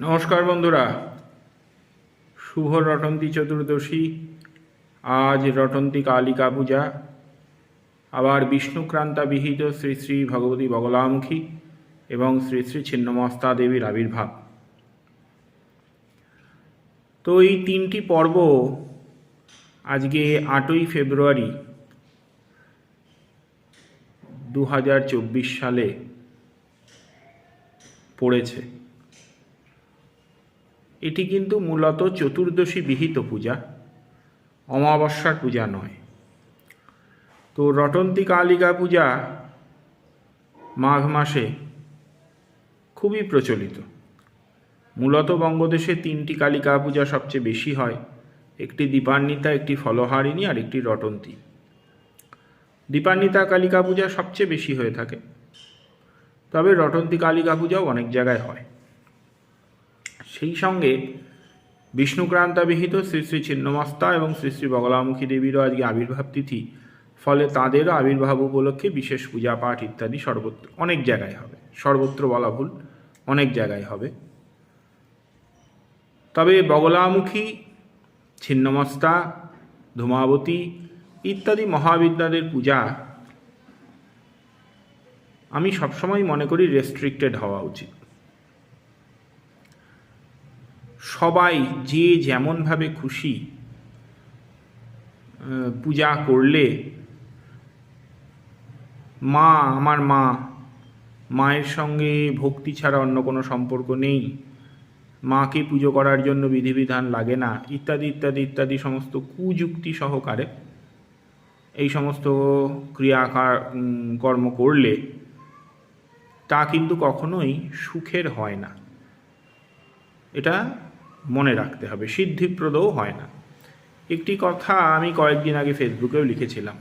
নমস্কার বন্ধুরা। শুভ রটন্তী চতুর্দশী। আজ রটন্তী কালিকা পূজা। আবার বিষ্ণুক্রান্তা বিহিত শ্রী শ্রী ভগবতী বগলামুখী এবং শ্রী শ্রী ছিন্নমস্তা দেবীর আবির্ভাব। তো এই তিনটি পর্ব আজকে আটই ফেব্রুয়ারি দু হাজার চব্বিশ সালে পড়েছে। এটি কিন্তু মূলত চতুর্দশী বিহিত পূজা, অমাবস্যার পূজা নয়। তো রটন্তী কালিকা পূজা মাঘ মাসে খুবই প্রচলিত। মূলত বঙ্গদেশে তিনটি কালিকা পূজা সবচেয়ে বেশি হয়, একটি দীপান্বিতা, একটি ফলহারিণী আর একটি রটন্তী। দীপান্বিতা কালিকা পূজা সবচেয়ে বেশি হয়ে থাকে। তবে রটন্তী কালিকা পূজাও অনেক জায়গায় হয়। সেই সঙ্গে বিষ্ণুক্রান্তাবিহিত শ্রী শ্রী ছিন্নমস্তা এবং শ্রী শ্রী বগলামুখী দেবীরও আজকে আবির্ভাব তিথি। ফলে তাঁদেরও আবির্ভাব উপলক্ষে বিশেষ পূজা পাঠ ইত্যাদি সর্বত্র, অনেক জায়গায় হবে। সর্বত্র বলা ভুল, অনেক জায়গায় হবে। তবে বগলামুখী, ছিন্নমস্তা, ধূমাবতী ইত্যাদি মহাবিদ্যাদের পূজা আমি সবসময় মনে করি রেস্ট্রিক্টেড হওয়া উচিত। সবাই যে যেমনভাবে খুশি পূজা করলে, মা আমার মা, মায়ের সঙ্গে ভক্তি ছাড়া অন্য কোনো সম্পর্ক নেই, মাকে পুজো করার জন্য বিধিবিধান লাগে না, ইত্যাদি ইত্যাদি ইত্যাদি সমস্ত কুযুক্তি সহকারে এই সমস্ত ক্রিয়া কর্ম করলে তা কিন্তু কখনোই সুখের হয় না। এটা মনে রাখতে হবে। সিদ্ধিপ্রদও হয় না। একটি কথা আমি কয়েকদিন আগে ফেসবুকেও লিখেছিলাম।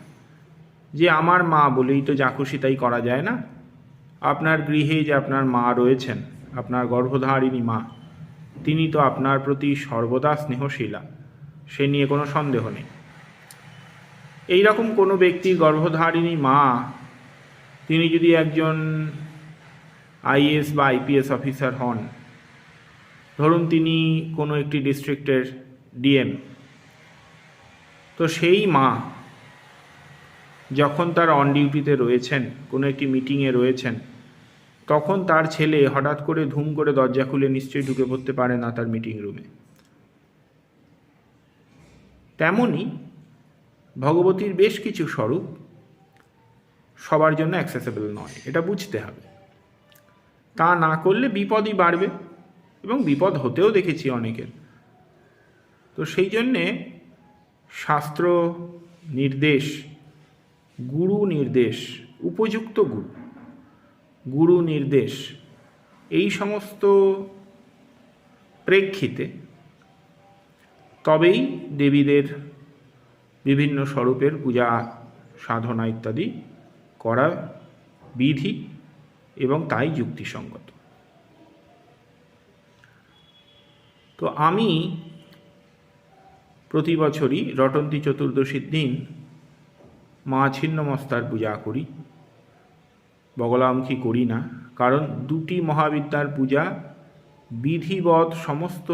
যে আমার মা বলেই তো যা খুশি তাই করা যায় না? আপনার গৃহে যে আপনার মা রয়েছেন, আপনার গর্ভধারিণী মা, তিনি তো আপনার প্রতি সর্বদা স্নেহশীলা। সে নিয়ে কোনো সন্দেহ নেই। এই রকম কোনো ব্যক্তির গর্ভধারিণী মা, তিনি যদি একজন আইএস বা আইপিএস অফিসার হন ধরুন তিনি কোনো একটি ডিস্ট্রিক্টের ডিএম তো সেই মা যখন তার অন ডিউটিতে রয়েছেন, কোনো একটি মিটিংয়ে রয়েছেন, তখন তার ছেলে হঠাৎ করে ধুম করে দরজা খুলে নিশ্চয়ই ঢুকে পড়তে পারে না তার মিটিং রুমে তেমনই ভগবতীর বেশ কিছু স্বরূপ সবার জন্য অ্যাক্সেসেবল নয়, এটা বুঝতে হবে। তা না করলে বিপদই বাড়বে। এবং বিপদ হতেও দেখেছি অনেকের। তো সেই জন্যে শাস্ত্র নির্দেশ, গুরু নির্দেশ, উপযুক্ত গুরু গুরু নির্দেশ, এই সমস্ত প্রেক্ষিতে তবেই দেবীদের বিভিন্ন স্বরূপের পূজা, সাধনা ইত্যাদি করা বিধি এবং তাই যুক্তিসঙ্গত তো আমি প্রতি বছরই রটন্তী চতুর্দশীর দিন মা ছিন্নমস্তার পূজা করি। বগলামুখী করি না। কারণ দুটি মহাবিদ্যার পূজা বিধিবৎ সমস্ত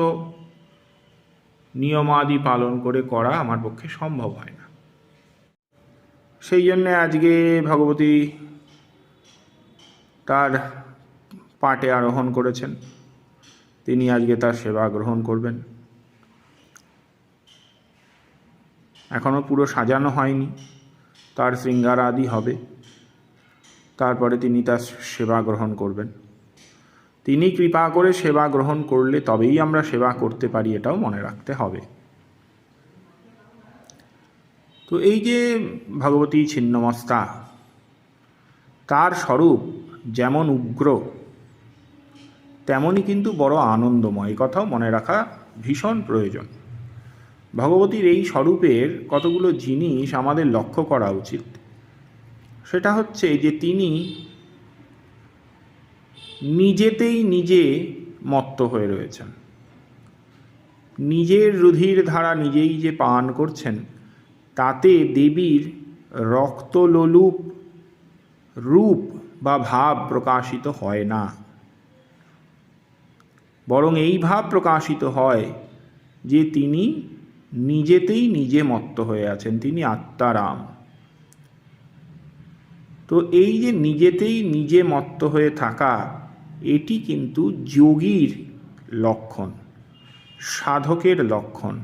নিয়মাদি পালন করে করা আমার পক্ষে সম্ভব হয় না। সেই জন্যে আজকে ভগবতী তার পাটে আরোহণ করেছেন। তিনি আজকে তার সেবা গ্রহণ করবেন। এখনও পুরো সাজানো হয়নি। তার শৃঙ্গার আদি হবে। তারপরে তিনি তার সেবা গ্রহণ করবেন। তিনি কৃপা করে সেবা গ্রহণ করলে তবেই আমরা সেবা করতে পারি, এটাও মনে রাখতে হবে। তো এই যে ভগবতী ছিন্নমস্তা, তার স্বরূপ যেমন উগ্র তেমনই কিন্তু বড় আনন্দময়। এই কথাও মনে রাখা ভীষণ প্রয়োজন। ভগবতীর এই স্বরূপের কতগুলো জিনিস আমাদের লক্ষ্য করা উচিত। সেটা হচ্ছে যে তিনি নিজেতেই নিজে মত্ত হয়ে রয়েছেন। নিজের রুধির ধারা নিজেই যে পান করছেন, তাতে দেবীর রক্তলোলুপ রূপ বা ভাব প্রকাশিত হয় না। বরং এই ভাব প্রকাশিত হয় যে তিনি নিজেতেই নিজে মত্ত হয়ে আছেন, তিনি আত্মারাম। তো এই যে নিজেতেই নিজে মত্ত হয়ে থাকা, এটি কিন্তু যোগীর লক্ষণ, সাধকের লক্ষণ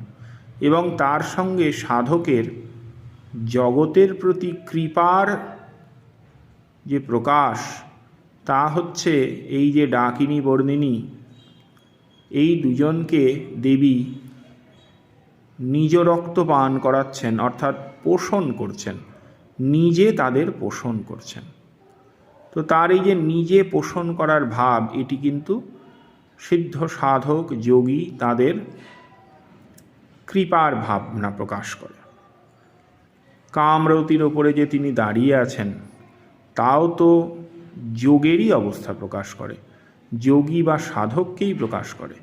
এবং তার সঙ্গে সাধকের জগতের প্রতি কৃপার যে প্রকাশ, তা হচ্ছে এই যে ডাকিনী বর্ণিনী এই দুজনকে দেবী নিজ রক্ত পান করাচ্ছেন, অর্থাৎ পোষণ করছেন। নিজে তাদের পোষণ করছেন। তো তার এই যে নিজে পোষণ করার ভাব, এটি কিন্তু সিদ্ধ সাধক যোগী তাদের কৃপার ভাবনা প্রকাশ করে। কামরতির ওপরে যে তিনি দাঁড়িয়ে আছেন, তাও তো যোগেরই অবস্থা প্রকাশ করে। যোগী বা সাধককেই প্রকাশ করে।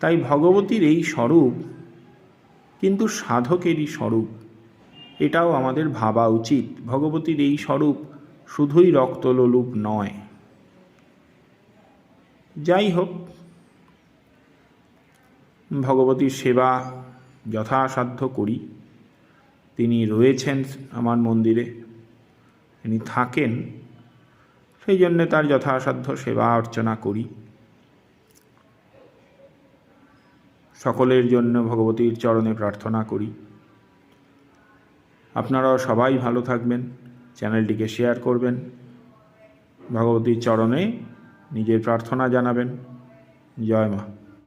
তাই ভগবতীর এই স্বরূপ কিন্তু সাধকেরই স্বরূপ। এটাও আমাদের ভাবা উচিত। ভগবতীর এই স্বরূপ শুধুই রক্তলোলুপ নয়। যাই হোক, ভগবতীর সেবা যথাসাধ্য করি। তিনি রয়েছেন আমার মন্দিরে। তিনি থাকেন। সেই জন্যে তার যথাসাধ্য সেবা অর্চনা করি। সকলের জন্য ভগবতীর চরণে প্রার্থনা করি। আপনারাও সবাই ভালো থাকবেন, চ্যানেলটিকে শেয়ার করবেন, ভগবতীর চরণে নিজের প্রার্থনা জানাবেন। জয় মা।